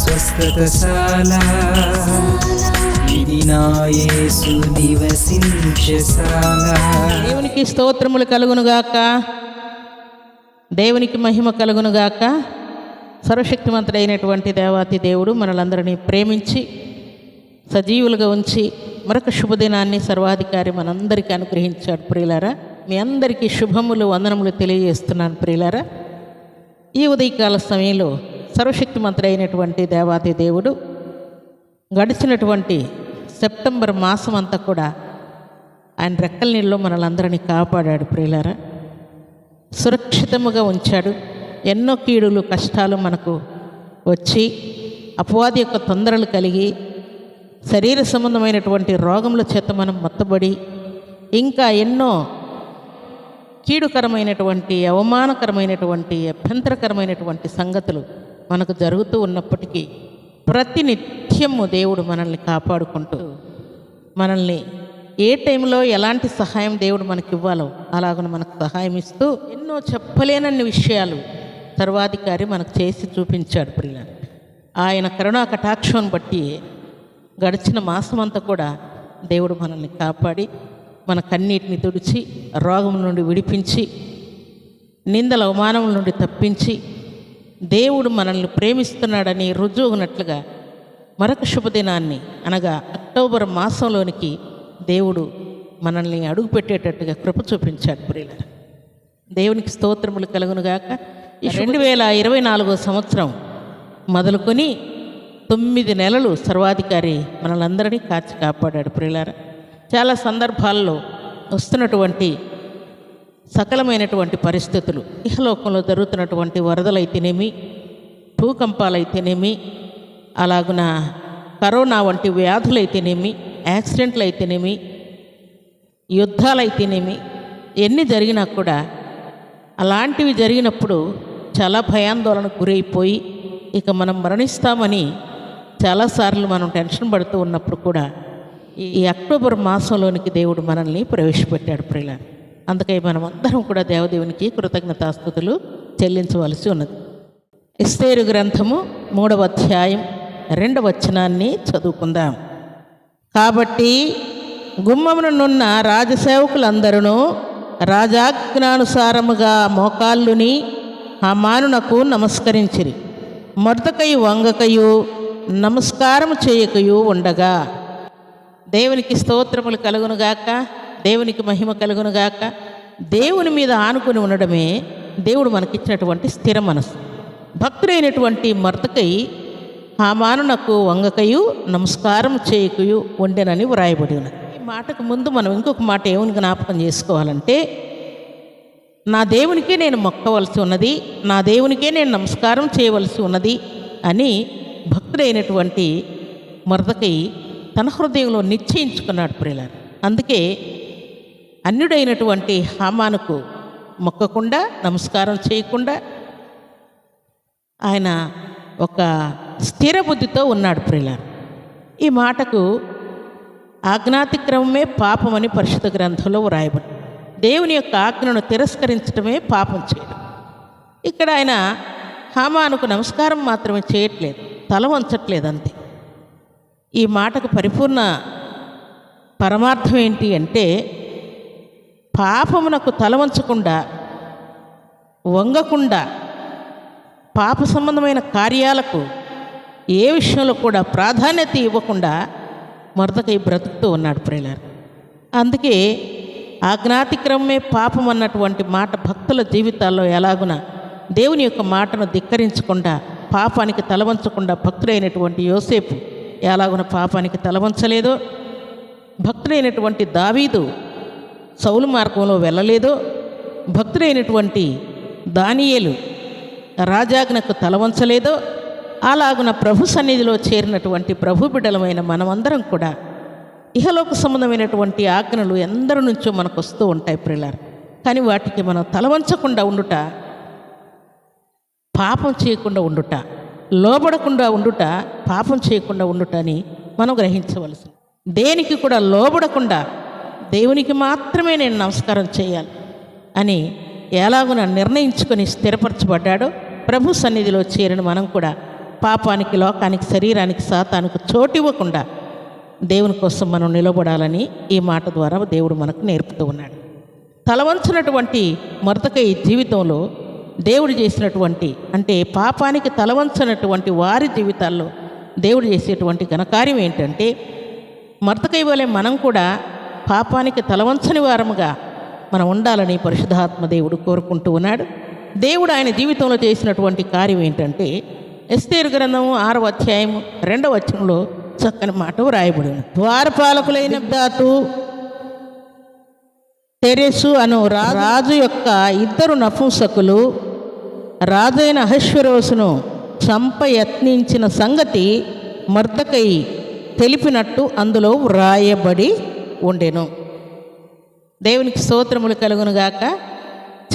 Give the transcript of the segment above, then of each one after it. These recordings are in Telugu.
స్వస్థతశాల. ఇది నా యేసు నివసించశాల దేవునికి స్తోత్రములు కలుగునుగాక దేవునికి మహిమ కలుగునుగాక సర్వశక్తివంతుడైనటువంటి దేవాతి దేవుడు మనలందరినీ ప్రేమించి సజీవులుగా ఉంచి మరొక శుభదినాన్ని సర్వాధికారి మనందరికీ అనుగ్రహించాడు ప్రియులారా. మీ అందరికీ శుభములు వందనములు తెలియజేస్తున్నాను ప్రియులారా. ఈ ఉదయకాల సమయంలో సర్వశక్తిమంతుడైనటువంటి దేవాతి దేవుడు గడిచినటువంటి సెప్టెంబర్ మాసం అంతా కూడా ఆయన రెక్కల నీళ్ళలో మనలందరినీ కాపాడాడు ప్రియులారా. సురక్షితముగా ఉంచాడు. ఎన్నో కీడులు కష్టాలు మనకు వచ్చి అపవాది యొక్క తొందరలు కలిగి శరీర సంబంధమైనటువంటి రోగముల చేత మనం మొత్తబడి ఇంకా ఎన్నో కీడుకరమైనటువంటి అవమానకరమైనటువంటి అభ్యంతరకరమైనటువంటి సంగతులు మనకు జరుగుతూ ఉన్నప్పటికీ ప్రతి నిత్యము దేవుడు మనల్ని కాపాడుకుంటూ మనల్ని ఏ టైంలో ఎలాంటి సహాయం దేవుడు మనకి ఇవ్వాలో అలాగను మనకు సహాయం ఇస్తూ ఎన్నో చెప్పలేనన్ని విషయాలు సర్వాధికారి మనకు చేసి చూపించాడు పిల్ల ఆయన కరుణా కటాక్షం బట్టి గడిచిన మాసమంతా కూడా దేవుడు మనల్ని కాపాడి మన కన్నీటిని తుడిచి రోగం నుండి విడిపించి నిందల అవమానముల నుండి తప్పించి దేవుడు మనల్ని ప్రేమిస్తున్నాడని రుజువునట్లుగా మరొక శుభదినాన్ని అనగా అక్టోబర్ మాసంలోనికి దేవుడు మనల్ని అడుగుపెట్టేటట్టుగా కృప చూపించాడు ప్రియుల దేవునికి స్తోత్రములు కలుగునుగాక ఈ రెండు వేల ఇరవై నాలుగో సంవత్సరం మొదలుకొని తొమ్మిది నెలలు సర్వాధికారి మనలందరినీ కాచి కాపాడాడు ప్రియులారా. చాలా సందర్భాల్లో వస్తున్నటువంటి సకలమైనటువంటి పరిస్థితులు ఇహలోకంలో జరుగుతున్నటువంటి వరదలైతేనేమి భూకంపాలైతేనేమి అలాగున కరోనా వంటి వ్యాధులైతేనేమి యాక్సిడెంట్లు అయితేనేమి యుద్ధాలైతేనేమి ఎన్ని జరిగినా కూడా అలాంటివి జరిగినప్పుడు చాలా భయాందోళనకు గురైపోయి ఇక మనం మరణిస్తామని చాలాసార్లు మనం టెన్షన్ పడుతూ ఉన్నప్పుడు కూడా ఈ- అక్టోబర్ మాసంలోనికి దేవుడు మనల్ని ప్రవేశపెట్టాడు ప్రియుల అందుకై మనం అందరం కూడా దేవదేవునికి కృతజ్ఞతాస్థుతులు చెల్లించవలసి ఉన్నది. ఇస్తేరు గ్రంథము మూడవ అధ్యాయం రెండవ వచనాన్ని చదువుకుందాం. కాబట్టి గుమ్మమునున్న రాజసేవకులందరూ రాజాజ్ఞానుసారముగా మోకాళ్ళుని హమానునకు నమస్కరించిరి. మొదకయు వంగకయు నమస్కారము చేయకయు ఉండగా. దేవునికి స్తోత్రములు కలుగునుగాక. దేవునికి మహిమ కలుగునుగాక దేవుని మీద ఆనుకుని ఉండడమే దేవుడు మనకిచ్చినటువంటి స్థిర మనసు. భక్తుడైనటువంటి మర్తకై హామానునకు వంగకయు నమస్కారం చేయకయు వండెనని వ్రాయబడి ఉన్నది. ఈ మాటకు ముందు మనం ఇంకొక మాట ఏమని జ్ఞాపకం చేసుకోవాలంటే నా దేవునికే నేను మొక్కవలసి ఉన్నది నా దేవునికే నేను నమస్కారం చేయవలసి ఉన్నది అని భక్తుడైనటువంటి మరదకై తన హృదయంలో నిశ్చయించుకున్నాడు ప్రియులారు. అందుకే అన్యుడైనటువంటి హామానుకు మొక్కకుండా నమస్కారం చేయకుండా ఆయన ఒక స్థిర బుద్ధితో ఉన్నాడు ప్రిలారు ఈ మాటకు ఆజ్ఞాతిక్రమమే పాపమని పరిశుద్ధ గ్రంథంలో వ్రాయబడి దేవుని యొక్క ఆజ్ఞను తిరస్కరించడమే పాపం చేయడం. ఇక్కడ ఆయన హామానుకు నమస్కారం మాత్రమే చేయట్లేదు తల వంచట్లేదు అంతే. ఈ మాటకు పరిపూర్ణ పరమార్థం ఏంటి అంటే పాపమునకు తల వంచకుండా వంగకుండా పాప సంబంధమైన కార్యాలకు ఏ విషయంలో కూడా ప్రాధాన్యత ఇవ్వకుండా మరదకై బ్రతుకుతూ ఉన్నాడు ప్రేలర్ అందుకే ఆజ్ఞాతిక్రమమే పాపం అన్నటువంటి మాట భక్తుల జీవితాల్లో ఎలాగున దేవుని యొక్క మాటను ధిక్కరించకుండా పాపానికి తలవంచకుండా భక్తుడైనటువంటి యోసేపు ఎలాగున పాపానికి తలవంచలేదో? భక్తుడైనటువంటి దావీదు సౌలు మార్గంలో వెళ్ళలేదో? భక్తుడైనటువంటి దానియేలు రాజాజ్ఞకు తలవంచలేదో అలాగున ప్రభు సన్నిధిలో చేరినటువంటి ప్రభు బిడ్డలమైన మనమందరం కూడా ఇహలోక సంబంధమైనటువంటి ఆజ్ఞలు ఎందరి నుంచో మనకు వస్తూ ఉంటాయి ప్రిలార్ కానీ వాటికి మనం తలవంచకుండా ఉండుట పాపం చేయకుండా ఉండుట లోబడకుండా ఉండుట పాపం చేయకుండా ఉండుట అని మనం గ్రహించవలసి దేనికి కూడా లోబడకుండా దేవునికి మాత్రమే నేను నమస్కారం చేయాలి అని ఎలాగున నిర్ణయించుకొని స్థిరపరచబడ్డాడో ప్రభు సన్నిధిలో చేరిన మనం కూడా పాపానికి లోకానికి శరీరానికి సాతానికి చోటు ఇవ్వకుండా దేవుని కోసం మనం నిలబడాలని ఈ మాట ద్వారా దేవుడు మనకు నేర్పుతూ ఉన్నాడు. తలవంచినటువంటి మరతకై జీవితంలో దేవుడు చేసినటువంటి అంటే పాపానికి తలవంచనటువంటి వారి జీవితాల్లో దేవుడు చేసేటువంటి ఘనకార్యం ఏంటంటే మర్తకై వలె మనం కూడా పాపానికి తలవంచని వారముగా మనం ఉండాలని పరిశుధాత్మ దేవుడు కోరుకుంటూ ఉన్నాడు. దేవుడు ఆయన జీవితంలో చేసినటువంటి కార్యం ఏంటంటే ఎస్తేరు గ్రంథము ఆరవ అధ్యాయం రెండవ వచనంలో చక్కని మాట వ్రాయబడి ద్వారపాలకులైన దాతు తెరెసు అను రా- రాజు యొక్క ఇద్దరు నపుంసకులు రాజైన అహశ్వరోసును చంప యత్నించిన సంగతి మర్దకై తెలిపినట్టు అందులో వ్రాయబడి ఉండెను. దేవునికి స్తోత్రములు కలుగునుగాక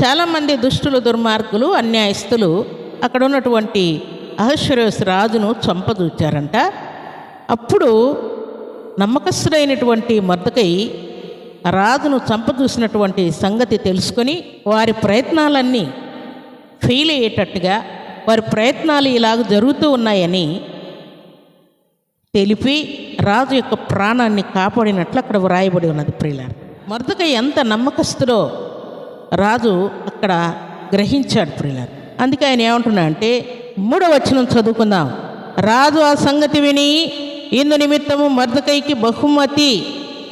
చాలామంది దుష్టులు దుర్మార్గులు అన్యాయస్తులు అక్కడ ఉన్నటువంటి అహశ్వరోస్ రాజును చంపదూచారంట అప్పుడు నమ్మకస్తుడైనటువంటి మర్దకై రాజును చంపదూసినటువంటి సంగతి తెలుసుకొని వారి ప్రయత్నాలన్నీ ఫెయిల్ అయ్యేటట్టుగా వారి ప్రయత్నాలు ఇలాగ జరుగుతూ ఉన్నాయని తెలిపి రాజు యొక్క ప్రాణాన్ని కాపాడినట్లు అక్కడ వ్రాయబడి ఉన్నది ప్రియులారు. మరుదక ఎంత నమ్మకస్తుడో రాజు అక్కడ గ్రహించాడు ప్రియులారు. అందుకే ఆయన ఏమంటున్నా అంటే మూడవ వచనం చదువుకుందాం. రాజు ఆ సంగతి విని ఇందు నిమిత్తము మర్దకైకి బహుమతి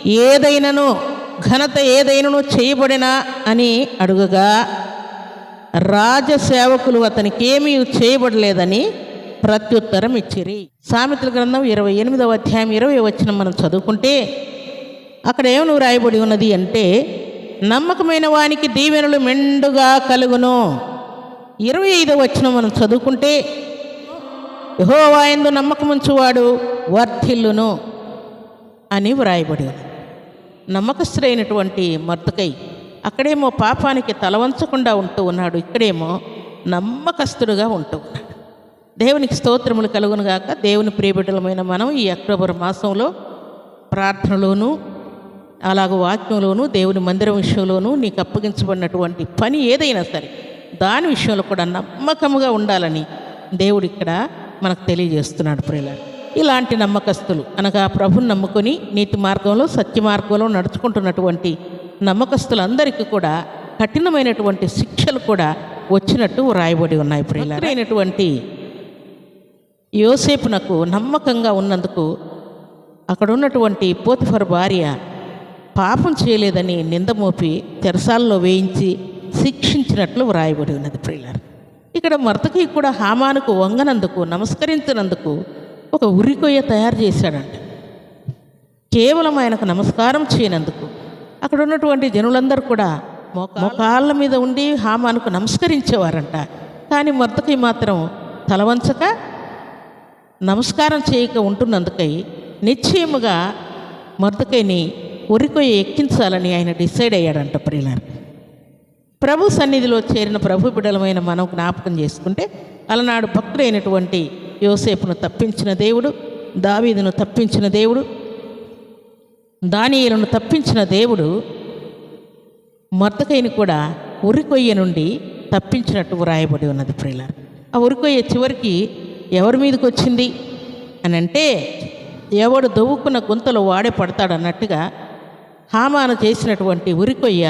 ఏదైనను ఘనత ఏదైనను చేయబడినా అని అడుగగా రాజసేవకులు అతనికి ఏమీ చేయబడలేదని ప్రత్యుత్తరం ఇచ్చిరి. సామెతల గ్రంథం ఇరవై ఎనిమిదవ అధ్యాయం ఇరవై వచ్చిన మనం చదువుకుంటే అక్కడ ఏమను రాయబడి ఉన్నది అంటే నమ్మకమైన వానికి దీవెనలు మెండుగా కలుగును. ఇరవై ఐదవ వచ్చిన మనం చదువుకుంటే యహోవాయందు నమ్మకముంచువాడు వర్ధిల్లును అని వ్రాయబడి ఉంది నమ్మకస్తుడైనటువంటి మర్తుకై అక్కడేమో పాపానికి తలవంచకుండా ఉంటూ ఉన్నాడు. ఇక్కడేమో నమ్మకస్తుడుగా ఉంటూ ఉన్నాడు. దేవునికి స్తోత్రములు కలుగునుగాక దేవుని ప్రియబిడ్డలమైన మనం ఈ అక్టోబర్ మాసంలో ప్రార్థనలోను అలాగ వాక్యంలోను దేవుని మందిరం విషయంలోనూ నీకు అప్పగించబడినటువంటి పని ఏదైనా సరే దాని విషయంలో కూడా నమ్మకముగా ఉండాలని దేవుడు ఇక్కడ మనకు తెలియజేస్తున్నాడు ప్రియులారు. ఇలాంటి నమ్మకస్తులు అనగా ప్రభుని నమ్ముకొని నీతి మార్గంలో సత్య మార్గంలో నడుచుకుంటున్నటువంటి నమ్మకస్తులందరికీ కూడా కఠినమైనటువంటి శిక్షలు కూడా వచ్చినట్టు వ్రాయబడి ఉన్నాయి ప్రియులైనటువంటి యోసేపునకు నమ్మకంగా ఉన్నందుకు అక్కడ ఉన్నటువంటి పోతిఫర్ భార్య పాపం చేయలేదని నిందమోపి తెరసాల్లో వేయించి శిక్షించినట్లు వ్రాయబడి ఉన్నది ప్రియులారు. ఇక్కడ మర్తకి కూడా హామానుకు వంగనందుకు నమస్కరించినందుకు ఒక ఉరికొయ్య తయారు చేశాడంట. కేవలం ఆయనకు నమస్కారం చేయనందుకు అక్కడ ఉన్నటువంటి జనులందరూ కూడా మోకా- మోకాళ్ళ మీద ఉండి హామానుకు నమస్కరించేవారంట. కానీ మర్తకి మాత్రం తలవంచక నమస్కారం చేయక ఉంటున్నందుకై నిశ్చయముగా మర్దకైని ఉరికొయ్య ఎక్కించాలని ఆయన డిసైడ్ అయ్యాడంట ప్రియులారు. ప్రభు సన్నిధిలో చేరిన ప్రభు బిడలమైన మనం జ్ఞాపకం చేసుకుంటే అలనాడు భక్తుడైనటువంటి యోసేపును తప్పించిన దేవుడు దావీదును తప్పించిన దేవుడు దానియులను తప్పించిన దేవుడు మర్దకైని కూడా ఉరికొయ్య నుండి తప్పించినట్టు వ్రాయబడి ఉన్నది ప్రియులారు. ఆ ఉరికొయ్య చివరికి ఎవరి మీదకి వచ్చింది అని అంటే ఎవడు దవ్వుకున్న గుంతలో వాడే పడతాడు అన్నట్టుగా హామాను చేసినటువంటి ఉరికొయ్య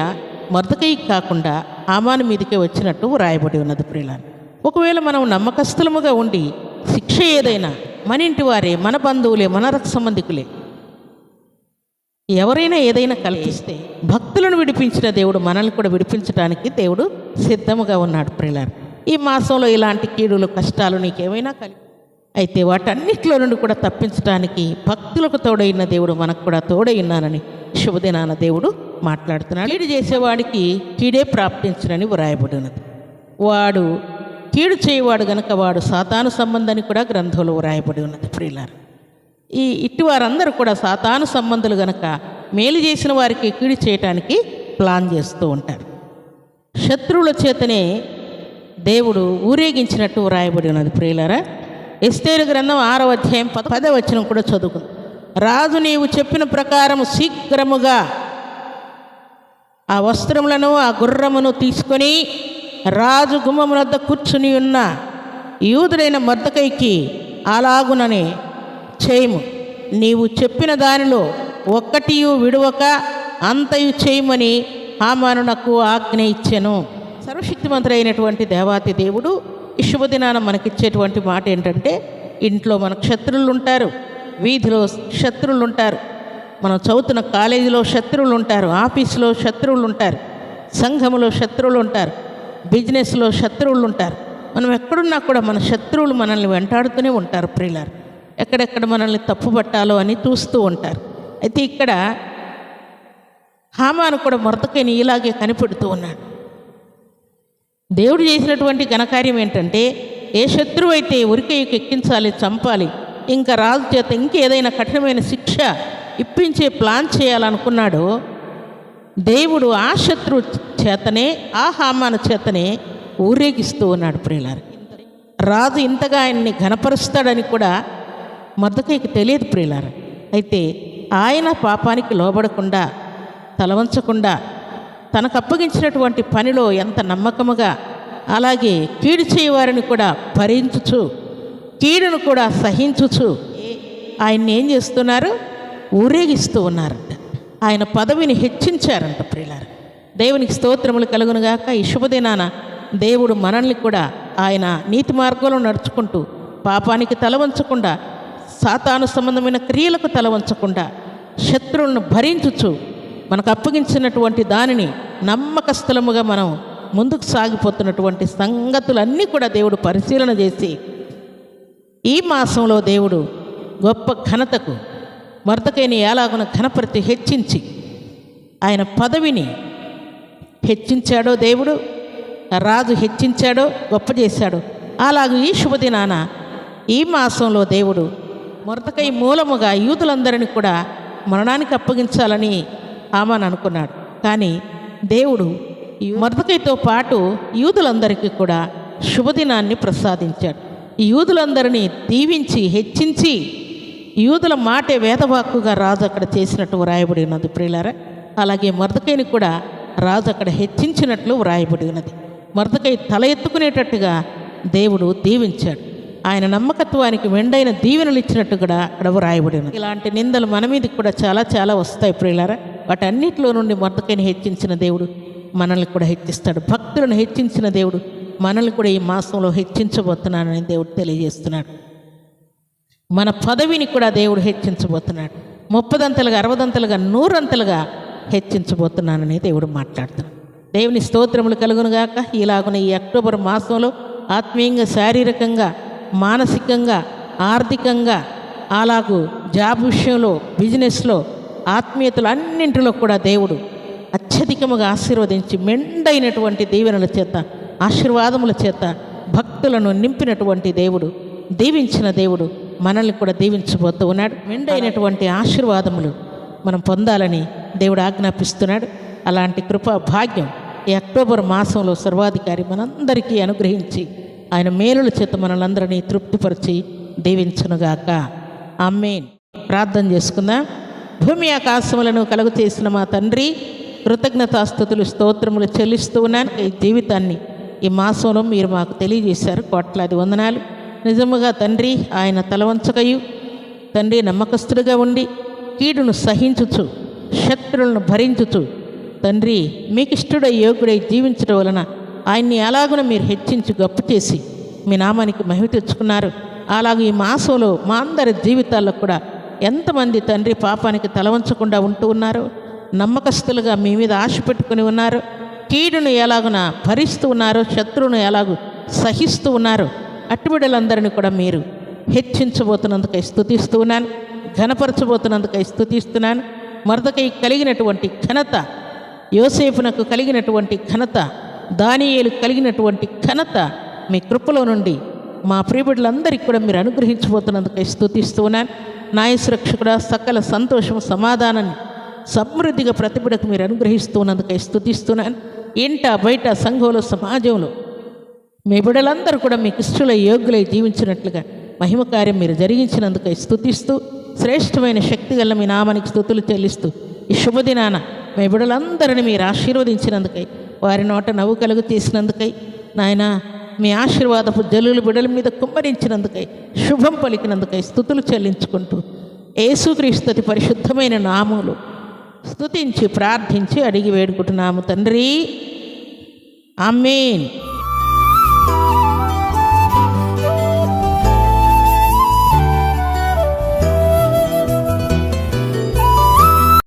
మర్దకయ్యకి కాకుండా హామాను మీదకే వచ్చినట్టు వ్రాయబడి ఉన్నది ప్రియుల ఒకవేళ మనం నమ్మకస్తులముగా ఉండి శిక్ష ఏదైనా మన ఇంటి వారే మన బంధువులే మన రక్త సంబంధికులే ఎవరైనా ఏదైనా కల్పిస్తే భక్తులను విడిపించిన దేవుడు మనల్ని కూడా విడిపించడానికి దేవుడు సిద్ధముగా ఉన్నాడు ప్రియులారు. ఈ మాసంలో ఇలాంటి కీడులు కష్టాలు నీకేమైనా కలిగి అయితే వాటన్నిటిలో నుండి కూడా తప్పించడానికి భక్తులకు తోడైన దేవుడు మనకు కూడా తోడైనానని శుభదినాన దేవుడు మాట్లాడుతున్నాడు. కీడు చేసేవాడికి కీడే ప్రాప్తించడని వ్రాయబడినది. ఉన్నది వాడు కీడు చేయవాడు గనక వాడు సాతాను సంబంధాన్ని కూడా గ్రంథంలో వ్రాయబడి ఉన్నది ప్రియులారు. ఈ ఇటు వారందరూ కూడా సాతాను సంబంధులు గనక మేలు చేసిన వారికి కీడు చేయటానికి ప్లాన్ చేస్తూ ఉంటారు. శత్రువుల చేతనే దేవుడు ఊరేగించినట్టు వ్రాయబడి ఉన్నది ప్రియులరా. ఎస్తేరు గ్రంథం ఆరవ అధ్యాయం పద పదవచనం కూడా చదువుకుంది. రాజు నీవు చెప్పిన ప్రకారం శీఘ్రముగా ఆ వస్త్రములను ఆ గుర్రమును తీసుకొని రాజు గుమ్మమునద్ద కూర్చుని ఉన్న యూదుడైన మర్దకైకి అలాగునని చేయము. నీవు చెప్పిన దానిలో ఒక్కటియు విడువక అంతయు చేయమని హామానునకు ఆజ్ఞ ఇచ్చాను. సర్వశక్తిమంతుడు అయినటువంటి దేవాతి దేవుడు ఈ శుభదినాన మనకిచ్చేటువంటి మాట ఏంటంటే ఇంట్లో మనకు శత్రువులు ఉంటారు వీధిలో శత్రువులు ఉంటారు మనం చదువుతున్న కాలేజీలో శత్రువులు ఉంటారు ఆఫీసులో శత్రువులు ఉంటారు సంఘములో శత్రువులు ఉంటారు బిజినెస్లో శత్రువులు ఉంటారు మనం ఎక్కడున్నా కూడా మన శత్రువులు మనల్ని వెంటాడుతూనే ఉంటారు ప్రియులారు. ఎక్కడెక్కడ మనల్ని తప్పుపట్టాలో అని చూస్తూ ఉంటారు. అయితే ఇక్కడ హామాను కూడా మొరతకైన ఇలాగే కనిపెడుతూ ఉన్నాడు. దేవుడు చేసినటువంటి ఘనకార్యం ఏంటంటే ఏ శత్రువు అయితే ఉరికేయకు ఎక్కించాలి చంపాలి ఇంకా రాజు చేత ఇంకేదైనా కఠినమైన శిక్ష ఇప్పించే ప్లాన్ చేయాలనుకున్నాడో దేవుడు ఆ శత్రువు చేతనే ఆ హామాన చేతనే ఊరేగిస్తూ ఉన్నాడు ప్రియులారు. రాజు ఇంతగా ఆయన్ని ఘనపరుస్తాడని కూడా మద్దకైకి తెలియదు ప్రియులారు. అయితే ఆయన పాపానికి లోబడకుండా తలవంచకుండా తనకు అప్పగించినటువంటి పనిలో ఎంత నమ్మకముగా అలాగే కీడు చేయవారిని కూడా భరించుచు కీడును కూడా సహించుచు ఆయన్ని ఏం చేస్తున్నారు? ఊరేగిస్తూ ఉన్నారంట. ఆయన పదవిని హెచ్చించారంట ప్రియులారు. దేవునికి స్తోత్రములు కలుగునుగాక ఈ శుభదినాన దేవుడు మనల్ని కూడా ఆయన నీతి మార్గంలో నడుచుకుంటూ పాపానికి తల వంచకుండా సాతాను సంబంధమైన క్రియలకు తలవంచకుండా శత్రువులను భరించుచు మనకు అప్పగించినటువంటి దానిని నమ్మకస్థలముగా మనం ముందుకు సాగిపోతున్నటువంటి సంగతులన్నీ కూడా దేవుడు పరిశీలన చేసి ఈ మాసంలో దేవుడు గొప్ప ఘనతకు మర్దకైన ఎలాగున ఘనపరిచి హెచ్చించి ఆయన పదవిని హెచ్చించాడో దేవుడు రాజు హెచ్చించాడో గొప్ప చేశాడో. అలాగే ఈ శుభదినాన ఈ మాసంలో దేవుడు మొరతకై మూలముగా యూదులందరినీ కూడా మరణానికి అప్పగించాలని ఆమెను అనుకున్నాడు. కానీ దేవుడు ఈ పాటు యూదులందరికీ కూడా శుభదినాన్ని ప్రసాదించాడు. ఈ యూదులందరినీ దీవించి హెచ్చించి యూదుల మాటే వేదవాక్కుగా రాజు అక్కడ చేసినట్టు వ్రాయబడి ఉన్నది ప్రియులారా. అలాగే మరదకైని కూడా రాజు అక్కడ హెచ్చించినట్లు వ్రాయబడి ఉన్నది. మరదకై తల ఎత్తుకునేటట్టుగా దేవుడు దీవించాడు. ఆయన నమ్మకత్వానికి మెండైన దీవెనలు ఇచ్చినట్టు కూడా అక్కడ వ్రాయబడి ఉన్నది. ఇలాంటి నిందలు మన మీదకి కూడా చాలా చాలా వస్తాయి ప్రియులారా. వాటన్నిటిలో నుండి మరదకైని హెచ్చించిన దేవుడు మనల్ని కూడా హెచ్చిస్తాడు. భక్తులను హెచ్చించిన దేవుడు మనల్ని కూడా ఈ మాసంలో హెచ్చించబోతున్నానని దేవుడు తెలియజేస్తున్నాడు. మన పదవిని కూడా దేవుడు హెచ్చించబోతున్నాడు. ముప్పదంతలుగా అరవదంతలుగా నూరంతలుగా హెచ్చించబోతున్నానని దేవుడు మాట్లాడుతున్నాడు. దేవుని స్తోత్రములు కలుగునుగాక ఇలాగున ఈ అక్టోబర్ మాసంలో ఆత్మీయంగా శారీరకంగా మానసికంగా ఆర్థికంగా అలాగూ జాబ్ విషయంలో బిజినెస్లో ఆత్మీయతలు అన్నింటిలో కూడా దేవుడు అత్యధికముగా ఆశీర్వదించి మెండైనటువంటి దీవెనల చేత ఆశీర్వాదముల చేత భక్తులను నింపినటువంటి దేవుడు దీవించిన దేవుడు మనల్ని కూడా దీవించబోతూ ఉన్నాడు. మెండైనటువంటి ఆశీర్వాదములు మనం పొందాలని దేవుడు ఆజ్ఞాపిస్తున్నాడు. అలాంటి కృపా భాగ్యం ఈ అక్టోబర్ మాసంలో సర్వాధికారి మనందరికీ అనుగ్రహించి ఆయన మేలుల చేత మనలందరినీ తృప్తిపరిచి దీవించునుగాక. అమ్మేన్ ప్రార్థన చేసుకుందాం. భూమి ఆకాశములను కలుగు చేసిన మా తండ్రి కృతజ్ఞతాస్థుతులు స్తోత్రములు చెల్లిస్తూ ఉన్నాను. ఈ జీవితాన్ని ఈ మాసంలో మీరు మాకు తెలియజేశారు. కోట్లాది వందనాలు. నిజముగా తండ్రి ఆయన తలవంచకయు తండ్రి నమ్మకస్తుడిగా ఉండి కీడును సహించుచు శత్రులను భరించుచు తండ్రి మీకు ఇష్టడై యోగుడై జీవించడం వలన ఆయన్ని అలాగున మీరు హెచ్చించి గొప్ప చేసి మీ నామానికి మహిమ తెచ్చుకున్నారు. అలాగే ఈ మాసంలో మా అందరి జీవితాల్లో కూడా ఎంతమంది తండ్రి పాపానికి తలవంచకుండా ఉంటూ ఉన్నారు నమ్మకస్తులుగా మీ మీద ఆశ పెట్టుకుని ఉన్నారు కీడును ఎలాగున భరిస్తూ ఉన్నారు శత్రువును ఎలాగూ సహిస్తూ ఉన్నారు అట్టుబిడలందరినీ కూడా మీరు హెచ్చించబోతున్నందుకై స్థుతిస్తూ ఉన్నాను ఘనపరచబోతున్నందుకై స్థుతిస్తున్నాను మరదకై కలిగినటువంటి ఘనత యోసేపునకు కలిగినటువంటి ఘనత దానియేలు కలిగినటువంటి ఘనత మీ కృపలో నుండి మా ప్రియబిడ్డలందరికీ కూడా మీరు అనుగ్రహించబోతున్నందుకై స్థుతిస్తూ ఉన్నాను. నాయసురక్షకుడా సకల సంతోషం సమాధానాన్ని సమృద్ధిగా ప్రతిభకు మీరు అనుగ్రహిస్తున్నందుకై స్థుతిస్తున్నాను ఇంట బయట సంఘంలో సమాజంలో మీ బిడలందరూ కూడా మీకు ఇష్టల యోగ్యులై జీవించినట్లుగా మహిమ కార్యం మీరు జరిగించినందుకై స్థుతిస్తూ శ్రేష్టమైన శక్తి గల మీ నామానికి స్థుతులు చెల్లిస్తూ ఈ శుభదినాన మీ బిడలందరిని మీరు ఆశీర్వదించినందుకై వారి నోట నవ్వు కలుగు తీసినందుకై నాయనా మీ ఆశీర్వాదపు జల్లులు బిడల మీద కుమ్మరించినందుకై శుభం పలికినందుకై స్థుతులు చెల్లించుకుంటూ ఏసుక్రీస్తుతి పరిశుద్ధమైన నాములు స్థుతించి ప్రార్థించి అడిగి వేడుకుంటున్నాము తండ్రి. ఆమెన్.